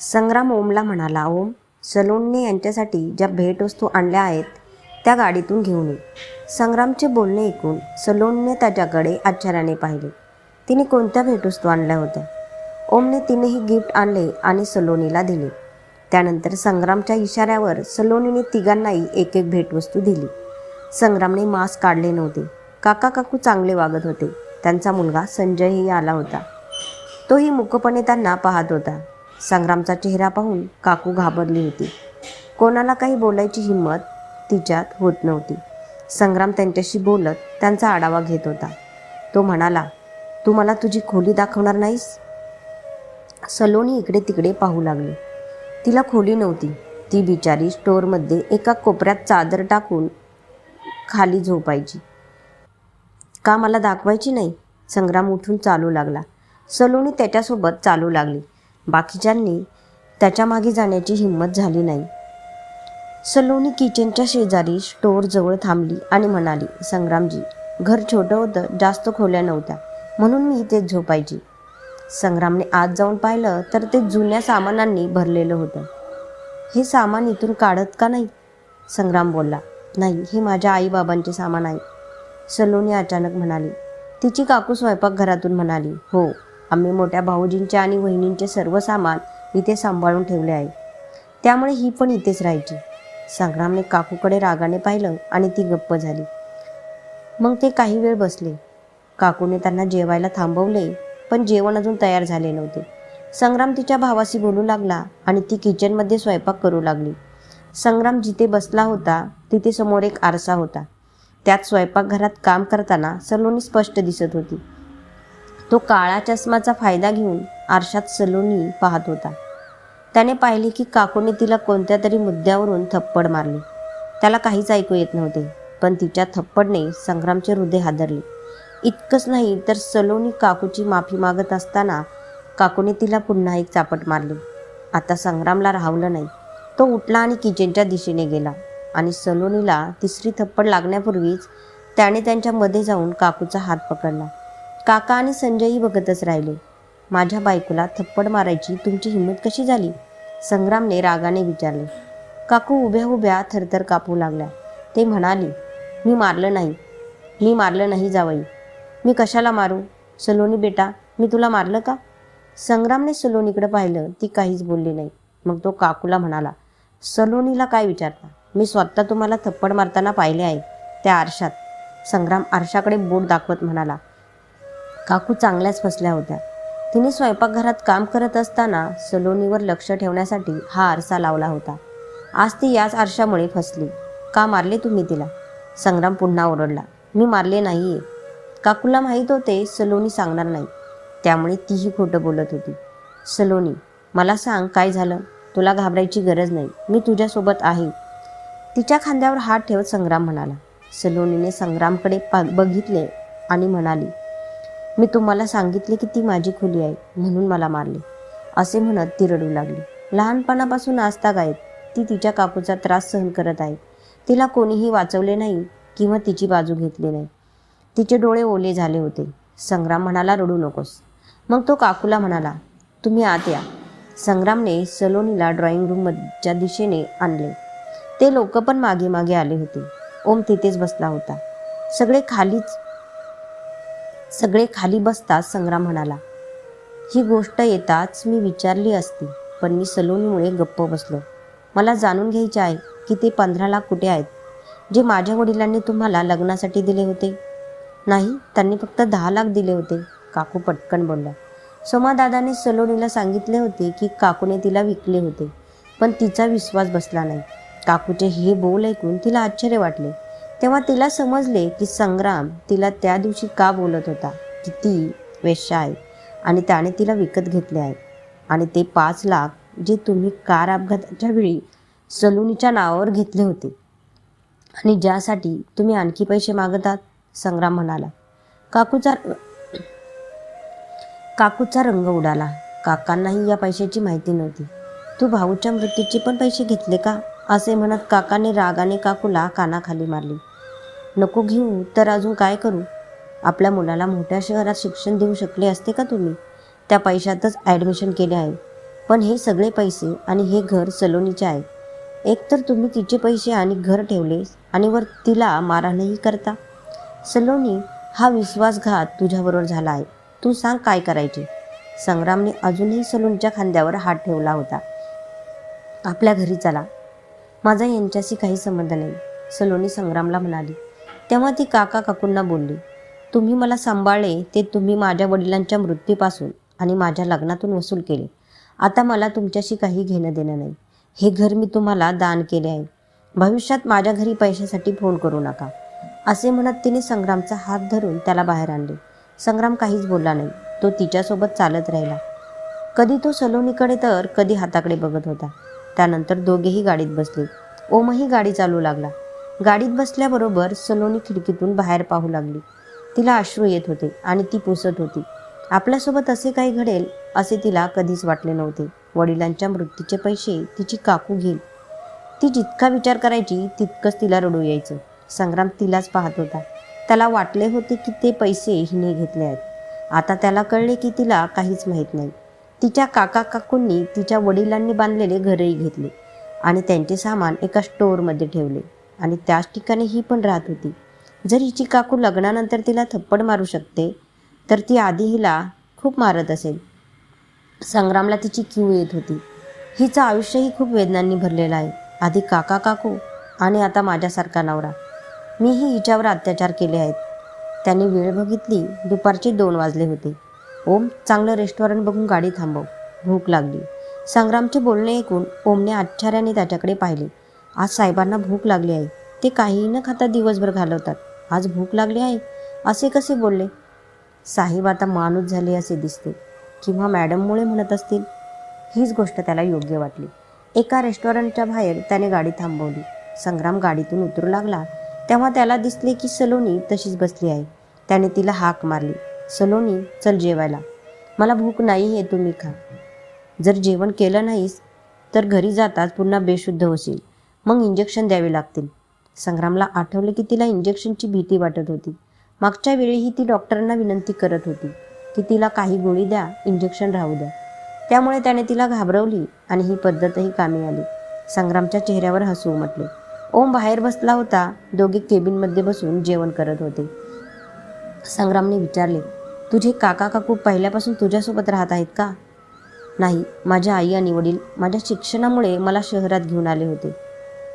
संग्राम ओमला म्हणाला ओम सलोनने यांच्यासाठी ज्या भेटवस्तू आणल्या आहेत त्या गाडीतून घेऊन ये. संग्रामचे बोलणे ऐकून सलोनने त्याच्याकडे आश्चर्याने पाहिले. तिने कोणत्या भेटवस्तू आणल्या होत्या? ओमने तिनेही गिफ्ट आणले आणि सलोनीला दिले. त्यानंतर संग्रामच्या इशाऱ्यावर सलोनीने तिघांनाही एक एक भेटवस्तू दिली. संग्रामने मास्क काढले नव्हते. काका काकू चांगले वागत होते. त्यांचा मुलगा संजयही आला होता. तोही मुकपणे त्यांना पाहत होता. संग्रामचा चेहरा पाहून काकू घाबरली होती. कोणाला काही बोलायची हिंमत तिच्यात होत नव्हती. संग्राम त्यांच्याशी बोलत त्यांचा आढावा घेत होता. तो म्हणाला तू मला तुझी खोली दाखवणार नाहीस? सलोनी इकडे तिकडे पाहू लागली. तिला खोली नव्हती. ती बिचारी स्टोअरमध्ये एका कोपऱ्यात चादर टाकून खाली झोपायची. का मला दाखवायची नाही? संग्राम उठून चालू लागला. सलोनी त्याच्यासोबत चालू लागली. बाकीच्यांनी त्याच्यामागे जाण्याची हिंमत झाली नाही. सलोनी किचनच्या शेजारी स्टोअरजवळ थांबली आणि म्हणाली संग्रामजी घर छोटं होतं जास्त खोल्या नव्हत्या म्हणून मी इथेच झोपायची. संग्रामने आत जाऊन पाहिलं तर ते जुन्या सामानांनी भरलेलं होतं. हे सामान इथून काढत का नाही? संग्राम बोलला नाही हे माझ्या आईबाबांचे सामान आहे. सलोनी अचानक म्हणाली तिची काकू स्वयंपाकघरातून म्हणाली हो आम्ही मोठ्या भाऊजींचे आणि वहिनींचे सर्व सामान इथे सांभाळून ठेवले आहे. त्यामुळे ही पण इथेच राहायची. संग्रामने काकूकडे रागाने पाहिलं आणि ती गप्प झाली. मग ते काही वेळ बसले. काकूने त्यांना जेवायला थांबवले पण जेवण अजून तयार झाले नव्हते. संग्राम तिच्या भावाशी बोलू लागला आणि ती किचनमध्ये स्वयंपाक करू लागली. संग्राम जिथे बसला होता तिथे समोर एक आरसा होता. त्यात स्वयंपाकघरात काम करताना सलोनी स्पष्ट दिसत होती. तो काळा चष्माचा फायदा घेऊन आरशात सलोनी पाहत होता. त्याने पाहिले की काकूने तिला कोणत्या तरी मुद्द्यावरून थप्पड मारली. त्याला काहीच ऐकू येत नव्हते पण तिच्या थप्पडने संग्रामचे हृदय हादरले. इतकंच नाही तर सलोनी काकूची माफी मागत असताना काकूने तिला पुन्हा एक चापट मारली. आता संग्रामला राहवलं नाही. तो उठला आणि किचनच्या दिशेने गेला आणि सलोनीला तिसरी थप्पड लागण्यापूर्वीच त्याने त्यांच्या मध्ये जाऊन काकूचा हात पकडला. काका आणि संजयही बघतच राहिले. माझ्या बायकोला थप्पड मारायची तुमची हिंमत कशी झाली? संग्रामने रागाने विचारले. काकू उभ्या उभ्या थरथर कापू लागल्या. ते म्हणाली मी मारलं नाही. मी मारलं नाही जावई. मी कशाला मारू? सलोनी बेटा मी तुला मारलं का? संग्रामने सलोनीकडे पाहिलं ती काहीच बोलली नाही. मग तो काकूला म्हणाला सलोनीला काय विचारता? मी स्वतः तुम्हाला थप्पड मारताना पाहिले आहे त्या आरशात. संग्राम आरशाकडे बोट दाखवत म्हणाला काकू चांगल्याच फसल्या होत्या. तिने स्वयंपाकघरात काम करत असताना सलोनीवर लक्ष ठेवण्यासाठी हा आरसा लावला होता. आज ती याच आरशामुळे फसली. का मारले तुम्ही तिला? संग्राम पुन्हा ओरडला. मी मारले नाहीये. काकूला माहीत होते सलोनी सांगणार नाही. त्यामुळे तीही खोटं बोलत होती. सलोनी मला सांग काय झालं? तुला घाबरायची गरज नाही. मी तुझ्यासोबत आहे. तिच्या खांद्यावर हात ठेवत संग्राम म्हणाला. सलोनीने संग्रामकडे पा बघितले आणि म्हणाली मी तुम्हाला सांगितले की ती माझी खुली आहे म्हणून मला मारले. असे म्हणत ती रडू लागली. लहानपणापासून आजता गायब ती तिच्या काकूचा त्रास सहन करत आहे. तिला कोणीही वाचवले नाही किंवा तिची बाजू घेतली नाही. तिचे डोळे ओले झाले होते. संग्राम म्हणाला रडू नकोस. मग तो काकूला म्हणाला तुम्ही आत या. संग्रामने सलोनीला ड्रॉइंग रूमच्या दिशेने आणले. ते लोक पण मागे मागे आले होते. ओम तिथेच बसला होता. सगळे खालीच सगळे खाली बसताच संग्राम म्हणाला. ही गोष्ट येताच मी विचारली असती पण मी सलोनीमुळे गप्प बसलो. मला जाणून घ्यायचे आहे की ते पंधरा लाख कुठे आहेत जे माझ्या वडिलांनी तुम्हाला लग्नासाठी दिले होते? नाही त्यांनी फक्त दहा लाख दिले होते काकू पटकन बोलला. सोमादादाने सलोनीला सांगितले होते की काकूने तिला विकले होते पण तिचा विश्वास बसला नाही. काकूचे हे बोल ऐकून तिला आश्चर्य वाटले. तेव्हा तिला समजले की संग्राम तिला त्या दिवशी का बोलत होता की ती वेश्या आहे आणि त्याने तिला विकत घेतले आहे. आणि ते पाच लाख जे तुम्ही कार अपघाताच्या वेळी सलूनीच्या नावावर घेतले होते. आणि ज्यासाठी तुम्ही आणखी पैसे मागतात संग्राम म्हणाला. काकूचा काकूचा रंग उडाला. काकांनाही या पैशाची माहिती नव्हती. तू भाऊच्या मृत्यूचे पण पैसे घेतले का? असे म्हणत काकाने रागाने काकूला कानाखाली मारली. नको घेऊ तर अजून काय करू? आपल्या मुलाला मोठ्या शहरात शिक्षण देऊ शकले असते का तुम्ही? त्या पैशातच ॲडमिशन केले आहे. पण हे सगळे पैसे आणि हे घर सलोनीचे आहे. एकतर तुम्ही तिचे पैसे आणि घर ठेवले आणि वर तिला मारहाणही करता. सलोनी हा विश्वासघात तुझ्याबरोबर झाला आहे. तू सांग काय करायचे? संग्रामने अजूनही सलोनीच्या खांद्यावर हात ठेवला होता. आपल्या घरी चला. माझा यांच्याशी काही संबंध नाही सलोनी संग्रामला म्हणाली. तेव्हा ती काका काकूंना बोलली तुम्ही मला सांभाळले ते तुम्ही माझ्या वडिलांच्या मृत्यूपासून आणि माझ्या लग्नातून वसूल केले. आता मला तुमच्याशी काही घेणं देणं नाही. हे घर मी तुम्हाला दान केले आहे. भविष्यात माझ्या घरी पैशासाठी फोन करू नका. असे म्हणत तिने संग्रामचा हात धरून त्याला बाहेर आणले. संग्राम काहीच बोलला नाही. तो तिच्यासोबत चालत राहिला. कधी तो सलोनीकडे तर कधी हाताकडे बघत होता. त्यानंतर दोघेही गाडीत बसले. ओमही गाडी चालू लागला. गाडीत बसल्याबरोबर सलोनी खिडकीतून बाहेर पाहू लागली. तिला अश्रू येत होते आणि ती पुसत होती. आपल्यासोबत असे काही घडेल असे तिला कधीच वाटले नव्हते. वडिलांच्या मृत्यूचे पैसे तिची काकू घेईल. ती जितका विचार करायची तितकंच तिला रडू यायचं. संग्राम तिलाच पाहत होता. त्याला वाटले होते की ते पैसे हिने घेतले आहेत. आता त्याला कळले की तिला काहीच माहीत नाही. तिच्या काका काकूंनी तिच्या वडिलांनी बांधलेले घरही घेतले आणि त्यांचे सामान एका स्टोअरमध्ये ठेवले. आणि त्याच ठिकाणी ही पण राहत होती. जर हिची काकू लग्नानंतर तिला थप्पड मारू शकते तर ती आधी हिला खूप मारत असेल. संग्रामला तिची क्यू येत होती. हिचं आयुष्यही खूप वेदनांनी भरलेलं आहे. आधी काका काकू आणि आता माझ्यासारखा नवरा. मीही हिच्यावर अत्याचार केले आहेत. त्यांनी वेळ बघितली दुपारचे दोन वाजले होते. ओम चांगलं रेस्टॉरंट बघून गाडी थांबव. भूक लागली. संग्रामचे बोलणे ऐकून ओमने आश्चर्याने त्याच्याकडे पाहिले. आज साहेबांना भूक लागली आहे. ते काहीही न खाता दिवसभर घालवतात. आज भूक लागली आहे? असे कसे बोलले? साहेब आता माणूस झाले असे दिसते. किंवा मॅडममुळे म्हणत असतील? हीच गोष्ट त्याला योग्य वाटली. एका रेस्टॉरंटच्या बाहेर त्याने गाडी थांबवली. संग्राम गाडीतून उतरू लागला. तेव्हा त्याला दिसले की सलोनी तशीच बसली आहे. त्याने तिला हाक मारली. सलोनी चल जेवायला. मला भूक नाही आहे तुम्ही खा. जर जेवण केलं नाहीस तर घरी जाताच पुन्हा बेशुद्ध होशील. मग इंजेक्शन द्यावे लागतील. संग्रामला आठवले की तिला इंजेक्शनची भीती वाटत होती. मागच्या वेळीही ती डॉक्टरांना विनंती करत होती की तिला काही गोळी द्या इंजेक्शन राहू द्या. त्यामुळे त्याने तिला घाबरवली आणि ही पद्धतही कामी आली. संग्रामच्या चेहऱ्यावर हसू उमटले ओम बाहेर बसला होता. दोघे केबिनमध्ये बसून जेवण करत होते. संग्रामने विचारले तुझे काका काकू पहिल्यापासून तुझ्यासोबत राहत आहेत का? नाही. माझ्या आई आणि वडील माझ्या शिक्षणामुळे मला शहरात घेऊन आले होते.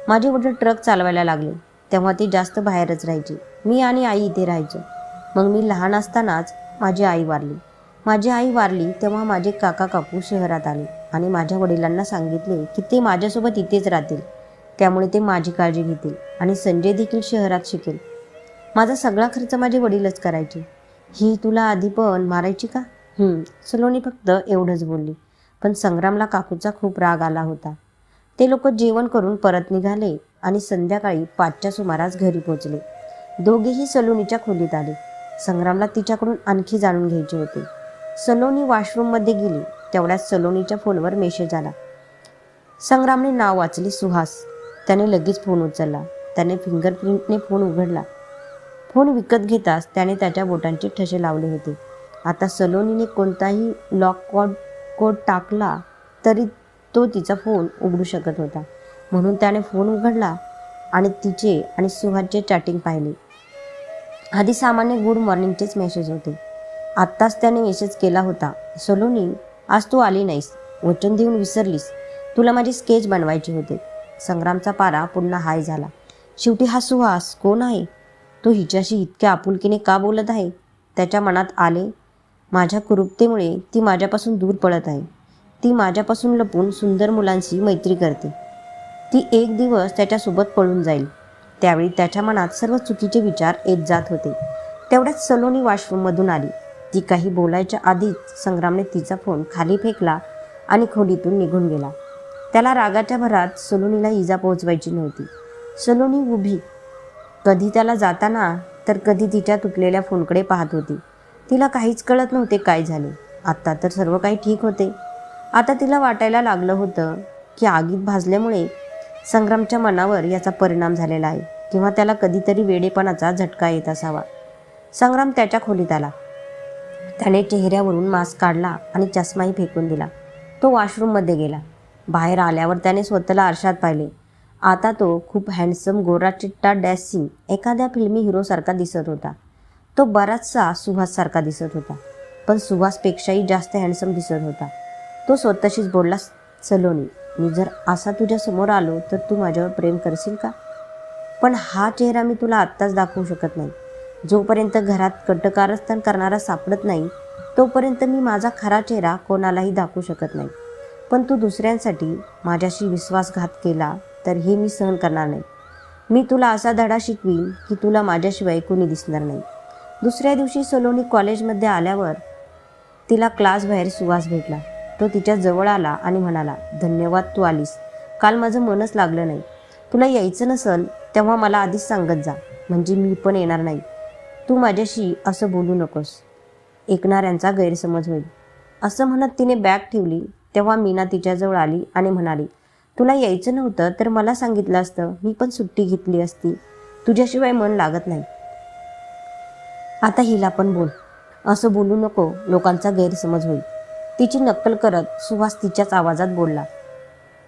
माझे वडील ट्रक चालवायला लागले. तेव्हा ते जास्त बाहेरच राहायचे. मी आणि आई इथे राहायचो. मग मी लहान असतानाच माझी आई वारली. माझी आई वारली तेव्हा माझे काका काकू शहरात आले आणि माझ्या वडिलांना सांगितले की ते माझ्यासोबत इथेच राहतील. त्यामुळे ते माझी काळजी घेतील आणि संजय देखील शहरात शिकेल. माझा सगळा खर्च माझे वडीलच करायचे. ही तुला आधी पण मारायची का? सलोनी फक्त एवढंच बोलली. पण संग्रामला काकूचा खूप राग आला होता. ते लोक जेवण करून परत निघाले आणि संध्याकाळी पाचच्या सुमारास घरी पोचले. दोघेही सलोनीच्या खोलीत आले. संग्रामला तिच्याकडून आणखी जाणून घ्यायचे होते. सलोनी वॉशरूममध्ये गेली. तेवढ्यात सलोनीच्या फोनवर मेसेज आला. संग्रामने नाव वाचले सुहास. त्याने लगेच फोन उचलला. त्याने फिंगरप्रिंटने फोन उघडला. फोन विकत घेताच त्याने त्याच्या बोटांचे ठसे लावले होते. आता सलोनीने कोणताही लॉक कोड कोड टाकला तरी तो तिचा फोन उघडू शकत होता. म्हणून त्याने फोन उघडला आणि तिचे आणि सुहासचे चॅटिंग पाहिले. आधी सामान्य गुड मॉर्निंगचेच मेसेज होते. आत्ताच त्याने मेसेज केला होता. सलोनी आज तू आली नाहीस. वचन देऊन विसरलीस. तुला माझे स्केच बनवायचे होते. संग्रामचा पारा पुन्हा हाय झाला. शेवटी हा सुहास कोण आहे? तो हिच्याशी इतक्या आपुलकीने का बोलत आहे? त्याच्या मनात आले माझ्या कुरूपतेमुळे ती माझ्यापासून दूर पडत आहे. ती माझ्यापासून लपून सुंदर मुलांशी मैत्री करते. ती एक दिवस त्याच्यासोबत पळून जाईल. त्यावेळी त्याच्या मनात सर्व चुकीचे विचार येत जात होते. तेवढ्यात सलोनी वॉशरूममधून आली. ती काही बोलायच्या आधीच संग्रामने तिचा फोन खाली फेकला आणि खोलीतून निघून गेला. त्याला रागाच्या भरात सलोनीला इजा पोहोचवायची नव्हती. सलोनी उभी. कधी त्याला जाताना तर कधी तिच्या तुटलेल्या फोनकडे पाहत होती. तिला काहीच कळत नव्हते काय झाले. आत्ता तर सर्व काही ठीक होते. आता तिला वाटायला लागलं होतं की आगीत भाजल्यामुळे संग्रामच्या मनावर याचा परिणाम झालेला आहे किंवा त्याला कधीतरी वेडेपणाचा झटका येत असावा. संग्राम त्याच्या खोलीत आला. त्याने चेहऱ्यावरून मास्क काढला आणि चष्माही फेकून दिला. तो वॉशरूममध्ये गेला. बाहेर आल्यावर त्याने स्वतःला आरशात पाहिले. आता तो खूप हँडसम गोरा चिट्टा डॅसिंग एखाद्या फिल्मी हिरोसारखा दिसत होता. तो बराचसा सुहाससारखा दिसत होता. पण सुहासपेक्षाही जास्त हँडसम दिसत होता. तो स्वतःशीच बोलला सलोनी. मी जर असा तुझ्या समोर आलो तर तू माझ्यावर प्रेम करशील का? पण हा चेहरा मी तुला आत्ताच दाखवू शकत नाही. जोपर्यंत घरात कटकारस्थान करणारा सापडत नाही तोपर्यंत मी माझा खरा चेहरा कोणालाही दाखवू शकत नाही. पण तू दुसऱ्यांसाठी माझ्याशी विश्वासघात केला तर हे मी सहन करणार नाही. मी तुला असा धडा शिकवीन की तुला माझ्याशिवाय कोणी दिसणार नाही. दुसऱ्या दिवशी सलोनी कॉलेजमध्ये आल्यावर तिला क्लासबाहेर सुवास भेटला. तो तिच्या जवळ आला आणि म्हणाला धन्यवाद तू आलीस. काल माझं मनच लागलं नाही. तुला यायचं नसल तेव्हा मला आधीच सांगत जा. म्हणजे मी पण येणार नाही. तू माझ्याशी असं बोलू नकोस. ऐकणाऱ्यांचा गैरसमज होईल. असं म्हणत तिने बॅग ठेवली. तेव्हा मीना तिच्याजवळ आली आणि म्हणाली तुला यायचं नव्हतं तर मला सांगितलं असतं. मी पण सुट्टी घेतली असती. तुझ्याशिवाय मन लागत नाही. आता हिला पण बोल. असं बोलू नको. लोकांचा गैरसमज होईल. तिची नक्कल करत सुहास तिच्याच आवाजात बोलला.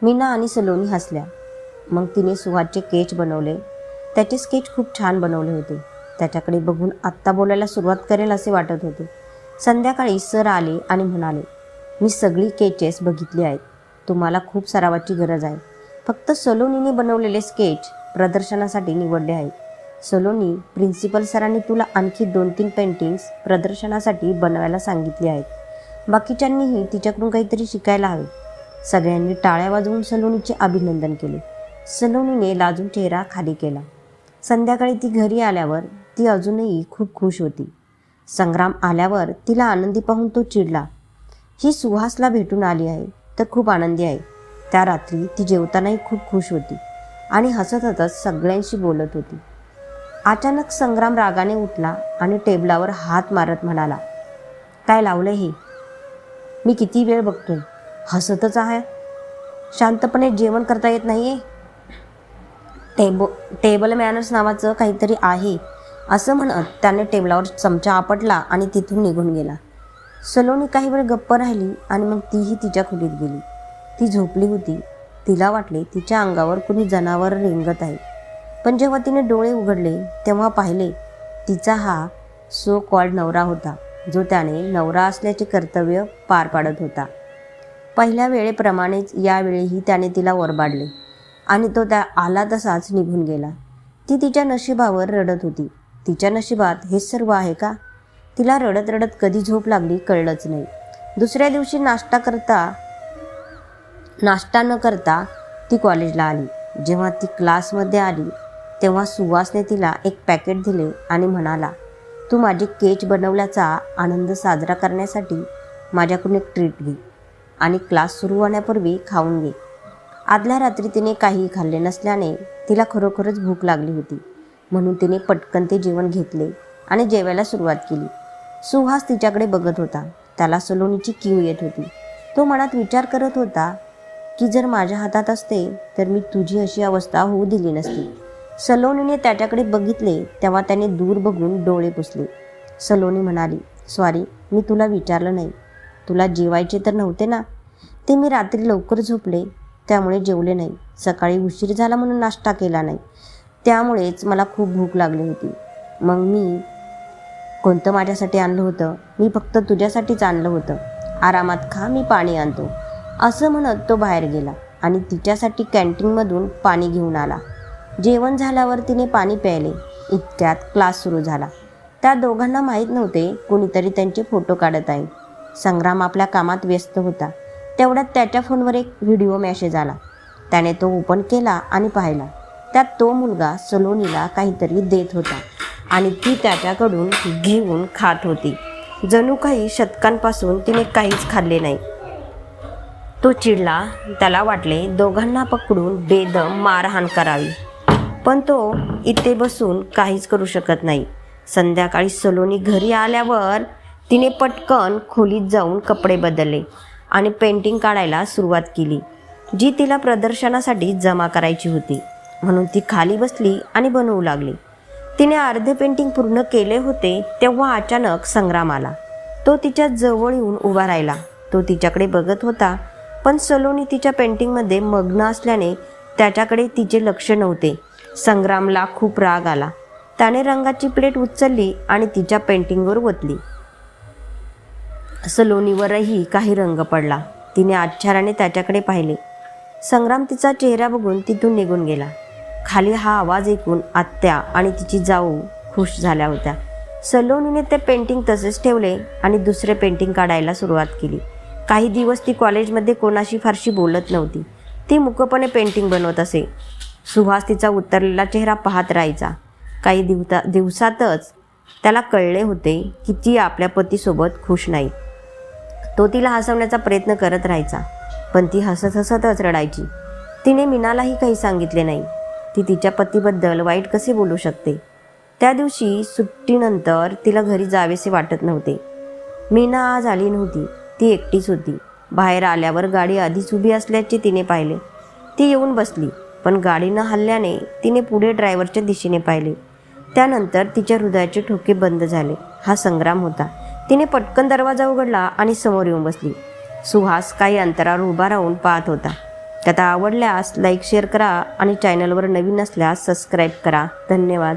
मीना आणि सलोनी हसल्या. मग तिने सुहासचे केच बनवले. त्याचे स्केच खूप छान बनवले होते. त्याच्याकडे बघून आत्ता बोलायला सुरुवात करेल असे वाटत होते. संध्याकाळी सर आले आणि म्हणाले मी सगळी केचेस बघितली आहेत. तुम्हाला खूप सरावाची गरज आहे. फक्त सलोनीने बनवलेले स्केच प्रदर्शनासाठी निवडले आहेत. सलोनी प्रिन्सिपल सरांनी तुला आणखी दोन तीन पेंटिंग्स प्रदर्शनासाठी बनवायला सांगितली आहेत. बाकीच्यांनीही तिच्याकडून काहीतरी शिकायला हवे. सगळ्यांनी टाळ्या वाजवून सलोनीचे अभिनंदन केले. सलोनीने लाजून चेहरा खाली केला. संध्याकाळी ती घरी आल्यावर ती अजूनही खूप खुश होती. संग्राम आल्यावर तिला आनंदी पाहून तो चिडला. ही सुहासला भेटून आली आहे. तर खूप आनंदी आहे. त्या रात्री ती जेवतानाही खूप खुश होती आणि हसत हसत सगळ्यांशी बोलत होती. अचानक संग्राम रागाने उठला आणि टेबलावर हात मारत म्हणाला काय लावलं हे? मी किती वेळ बघतोय. हसतच आहे. शांतपणे जेवण करता येत नाही आहे टेबो टेबल मॅनर्स नावाचं काहीतरी आहे. असं म्हणत त्याने टेबलावर चमचा आपटला आणि तिथून निघून गेला. सलोनी काही वेळ गप्प राहिली आणि मग तीही तिच्या खोलीत गेली. ती झोपली होती. तिला वाटले तिच्या अंगावर कुणी जनावर रेंगत आहे. पण जेव्हा तिने डोळे उघडले तेव्हा पाहिले तिचा हा सो कॉल्ड नवरा होता. जो त्याने नवरा असल्याचे कर्तव्य पार पाडत होता. पहिल्या वेळेप्रमाणेच यावेळीही त्याने तिला वरबाडले आणि तो त्या आला तसाच निघून गेला. ती तिच्या नशिबावर रडत होती. तिच्या नशिबात हेच सर्व आहे का? तिला रडत रडत कधी झोप लागली कळलंच नाही. दुसऱ्या दिवशी नाश्ता करता नाश्ता न करता ती कॉलेजला आली. जेव्हा ती क्लासमध्ये आली तेव्हा सुवासने तिला एक पॅकेट दिले आणि म्हणाला तू माझी केच बनवल्याचा आनंद साजरा करण्यासाठी माझ्याकडून एक ट्रीट घे आणि क्लास सुरू होण्यापूर्वी खाऊन घे. आदल्या रात्री तिने काही खाल्ले नसल्याने तिला खरोखरच भूक लागली होती. म्हणून तिने पटकन ते जेवण घेतले आणि जेवायला सुरुवात केली. सुहास तिच्याकडे बघत होता. त्याला सलोनीची कीव येत होती. तो मनात विचार करत होता की जर माझ्या हातात असते तर मी तुझी अशी अवस्था होऊ दिली नसती. सलोनीने त्याच्याकडे बघितले तेव्हा त्याने दूर बघून डोळे पुसले. सलोनी म्हणाली सॉरी मी तुला विचारलं नाही. तुला जेवायचे तर नव्हते ना? ते मी रात्री लवकर झोपले त्यामुळे जेवले नाही. सकाळी उशीर झाला म्हणून नाश्ता केला नाही. त्यामुळेच मला खूप भूक लागली होती. मग मी कोणतं माझ्यासाठी आणलं होतं? मी फक्त तुझ्यासाठीच आणलं होतं. आरामात खा मी पाणी आणतो. असं म्हणत तो बाहेर गेला आणि तिच्यासाठी कॅन्टीनमधून पाणी घेऊन आला. जेवण झाल्यावर तिने पाणी प्यायले. इतक्यात क्लास सुरू झाला. त्या दोघांना माहीत नव्हते कुणीतरी त्यांचे फोटो काढत आहे संग्राम आपल्या कामात व्यस्त होता. तेवढ्यात त्याच्या फोनवर एक व्हिडिओ मॅसेज आला. त्याने तो ओपन केला आणि पाहिला. त्यात तो मुलगा सलोनीला काहीतरी देत होता आणि ती त्याच्याकडून घेऊन खात होती. जणू काही शतकांपासून तिने काहीच खाल्ले नाही. तो चिडला. त्याला वाटले दोघांना पकडून बेदम मारहाण करावी. पण तो इथे बसून काहीच करू शकत नाही. संध्याकाळी सलोनी घरी आल्यावर तिने पटकन खोलीत जाऊन कपडे बदलले आणि पेंटिंग काढायला सुरुवात केली जी तिला प्रदर्शनासाठी जमा करायची होती. म्हणून ती खाली बसली आणि बनवू लागली. तिने अर्धे पेंटिंग पूर्ण केले होते तेव्हा अचानक संग्राम आला. तो तिच्या जवळ येऊन उभा राहिला. तो तिच्याकडे बघत होता पण सलोनी तिच्या पेंटिंगमध्ये मग्न असल्याने त्याच्याकडे तिचे लक्ष नव्हते. संग्रामला खूप राग आला. त्याने रंगाची प्लेट उचलली आणि तिच्या पेंटिंगवर ओतली. सलोनीवरही काही रंग पडला. तिने आश्चर्याने त्याच्याकडे पाहिले. संग्राम तिचा चेहरा बघून तिथून निघून गेला. खाली हा आवाज ऐकून आत्या आणि तिची जाऊ खुश झाल्या होत्या. सलोनीने ते पेंटिंग तसेच ठेवले आणि दुसरे पेंटिंग काढायला सुरुवात केली. काही दिवस ती कॉलेजमध्ये कोणाशी फारशी बोलत नव्हती. ती मुकपणे पेंटिंग बनवत असे. सुहास तिचा उतरलेला चेहरा पाहत राहायचा. काही दिवता दिवसातच त्याला कळले होते की ती आपल्या पतीसोबत खुश नाही. तो तिला हसवण्याचा प्रयत्न करत राहायचा पण ती हसत हसतच रडायची. तिने मीनालाही काही सांगितले नाही. ती तिच्या पतीबद्दल वाईट कसे बोलू शकते? त्या दिवशी सुट्टीनंतर तिला घरी जावेसे वाटत नव्हते. मीना आज आली नव्हती. ती एकटीच होती. बाहेर आल्यावर गाडी आधीच उभी असल्याचे तिने पाहिले. ती येऊन बसली. पण गाडी न हल्ल्याने तिने पुढे ड्रायव्हरच्या दिशेने पाहिले. त्यानंतर तिच्या हृदयाचे ठोके बंद झाले. हा संग्राम होता. तिने पटकन दरवाजा उघडला आणि समोर येऊन बसली. सुहास काही अंतरावर उभा राहून पाहत होता. कथा आवडल्यास लाईक शेअर करा आणि चॅनलवर नवीन असल्यास सबस्क्राईब करा. धन्यवाद.